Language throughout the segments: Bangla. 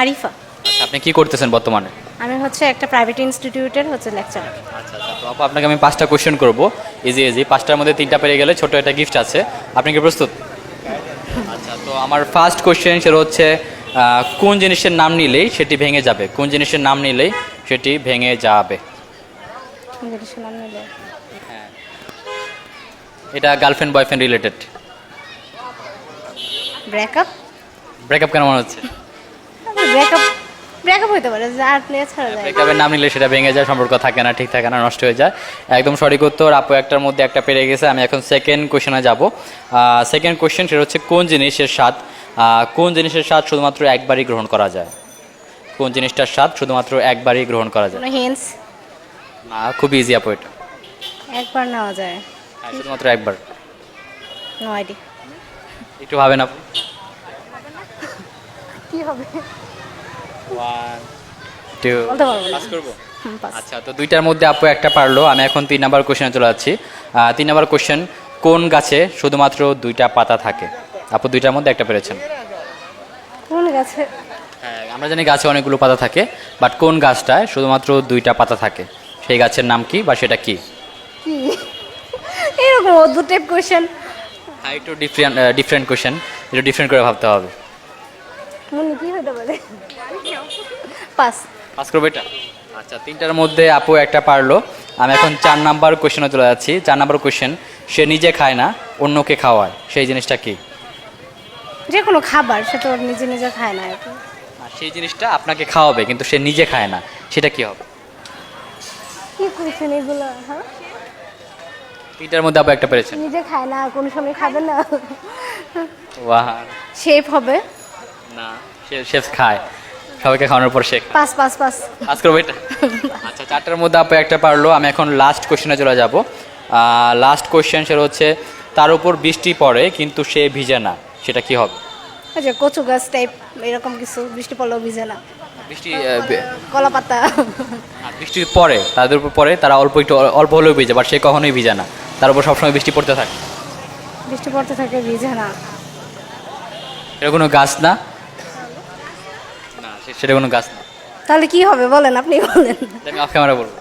আরিফা। আচ্ছা আপনি কি করতেছেন বর্তমানে? আমি হচ্ছে একটা প্রাইভেট ইনস্টিটিউটের হচ্ছে লেকচারার আচ্ছা আচ্ছা তো আপু আপনাকে আমি পাঁচটা কোশ্চেন করব। ইজি ইজি পাঁচটার মধ্যে তিনটা পেরে গেলে ছোট একটা গিফট আছে। আপনি কি প্রস্তুত? আচ্ছা তো আমার ফার্স্ট কোশ্চেন সেটা হচ্ছে কোন জিনিসের নাম নিলেই সেটি ভেঙে যাবে? কোন জিনিসের নাম নিলেই সেটি ভেঙে যাবে? জিনিসের নাম নিলে এটা girlfriend boyfriend related breakup breakup কেন মনে হচ্ছে? ব্রেকআপ ব্রেকআপ হইতে পারে যা আর নিয়ে ছাড়া যায় ব্রেকআপের নাম নিলে সেটা ভেঙে যায় সম্পর্ক থাকে না ঠিক থাকে না নষ্ট হয়ে যায়। একদম সঠিক উত্তর আপু একটার মধ্যে একটা পেরে গেছে আমি এখন সেকেন্ড কোশ্চেনে যাব। সেকেন্ড কোশ্চেন সেটা হচ্ছে কোন জিনিসের স্বাদ? কোন জিনিসের স্বাদ শুধুমাত্র একবারই গ্রহণ করা যায়? কোন জিনিসটার স্বাদ শুধুমাত্র একবারই গ্রহণ করা যায়? হিন্স না খুব ইজি আপু এটা। একবার নেওয়া যায়। হ্যাঁ, শুধুমাত্র একবার। নো আইডি একটু ভাবেন আপু। কি হবে? আচ্ছা তো দুইটার মধ্যে আপু একটা পারল আমি এখন তিন নাম্বার কোশ্চেনে চলে যাচ্ছি। তিন নাম্বার কোশ্চেন কোন গাছে শুধুমাত্র দুইটা পাতা থাকে? আপু দুইটার মধ্যে একটা পেরেছেন। কোন গাছে? হ্যাঁ আমরা জানি গাছে অনেকগুলো পাতা থাকে বাট কোন গাছটায় শুধুমাত্র দুইটা পাতা থাকে? সেই গাছের নাম কি বা সেটা কি? এরকম অদ্ভুত টাইপ কোয়েশ্চেন হ্যাঁ একটু ডিফারেন্ট ডিফারেন্ট কোশ্চেন একটু ডিফারেন্ট করে ভাবতে হবে। মনে কি হতে পারে? পাস। পাস করব এটা? আচ্ছা তিনটার মধ্যে আপু একটা পারল। আমি এখন চার নাম্বার কোশ্চেনে চলে যাচ্ছি। চার নাম্বার কোশ্চেন সে নিজে খায় না অন্যকে খাওয়ায়। সেই জিনিসটা কি? যে কোনো খাবার সে তো নিজে নিজে খায় না আর কি। আর সেই জিনিসটা আপনাকে খাওয়াবে কিন্তু সে নিজে খায় না। সেটা কি হবে? কি কোয়েশ্চেন এগুলো হ্যাঁ? তিনটার মধ্যে আপু একটা পেরেছেন। নিজে খায় না কোন সময় খাবে না। ওয়াহ। শেপ হবে। না সে শেফ খায়। সবাইকে খাওয়ানোর পর খায়। Pass pass pass. পাস করব এটা আচ্ছা চারটার মধ্যে আপু একটা পারল আমি এখন লাস্ট কোশ্চেনে চলে যাব। লাস্ট কোশ্চেন সেটা হচ্ছে তার উপর বৃষ্টি পড়ে কিন্তু সে ভিজে না সেটা কি হবে? আচ্ছা কচু গাছ টাইপ এরকম কিছু বৃষ্টি পড়লেও ভিজে না। বৃষ্টি কলা পাতা। বৃষ্টি পড়ে তাদের উপর পড়ে তারা অল্প একটু অল্প হলেও ভিজে বাট সে কখনোই ভিজে না। তার উপর সবসময় বৃষ্টি পড়তে থাকে? বৃষ্টি পড়তে থাকে ভিজে না। এটা কোনো গাছ না? সেটা কোনো গাছ না। তাহলে কি হবে? বলেন আপনি বলেন। আমি অফ ক্যামেরা বলব।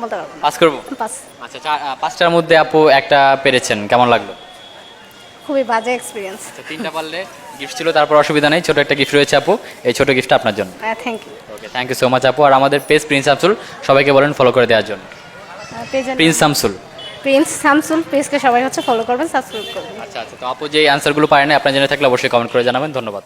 বলতে পারব। পাস করব? পাস আচ্ছা পাঁচটার মধ্যে আপু একটা পেরেছেন কেমন লাগল? খুবই বাজে এক্সপিরিয়েন্স আচ্ছা তিনটা পারলে গিফট ছিল তারপর অসুবিধা নেই ছোট একটা গিফট রয়েছে আপু এই ছোট গিফটটা আপনার জন্য। Thank you okay thank you so much আপু আর আমাদের পেজ প্রিন্স শামসুল সবাইকে বলেন ফলো করে দেওয়ার জন্য। প্রিন্স শামসুল প্রিন্স শামসুল পেজকে সবাই হচ্ছে ফলো করবেন সাবস্ক্রাইব করবেন। আচ্ছা আচ্ছা তো আপু যে অ্যান্সারগুলো পারেন আপনি জেনে থাকলে অবশ্যই কমেন্ট করে জানাবেন ধন্যবাদ।